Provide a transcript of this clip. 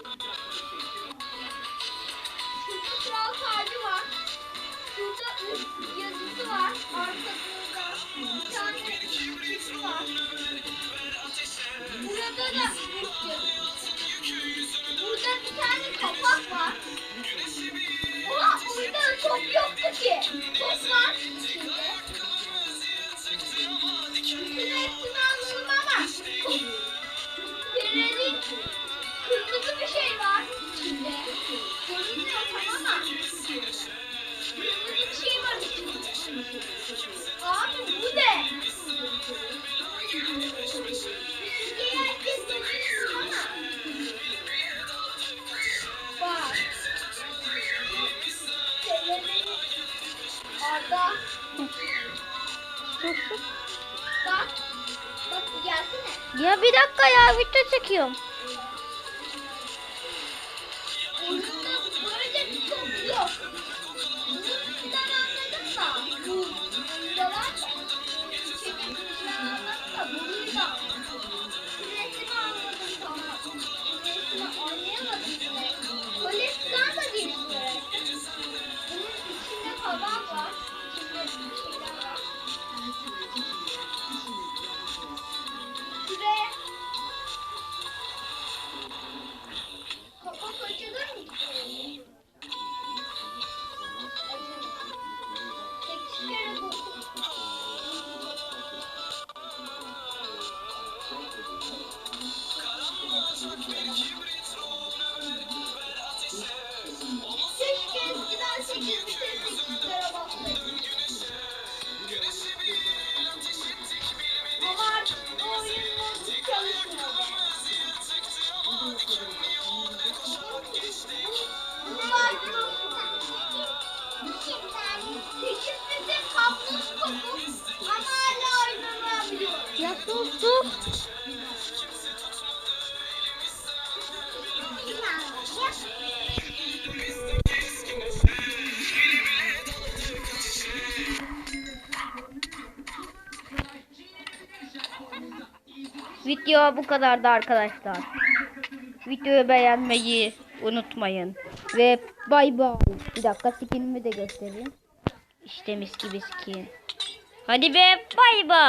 Şurada kral tacı yazısı bir tane çift var. Burada da Burada bir tane kapak var. Oha burada top yoktu ki. Top var Abi bu ne? Arda. Bak. Bak gelsene. Ya bir dakika ya video çekiyorum. Ya sus. Video bu kadardı arkadaşlar. Videoyu beğenmeyi unutmayın. Ve bay bay. Bir dakika skinimi de göstereyim. İşte mis gibi skin. Hadi be bay bay.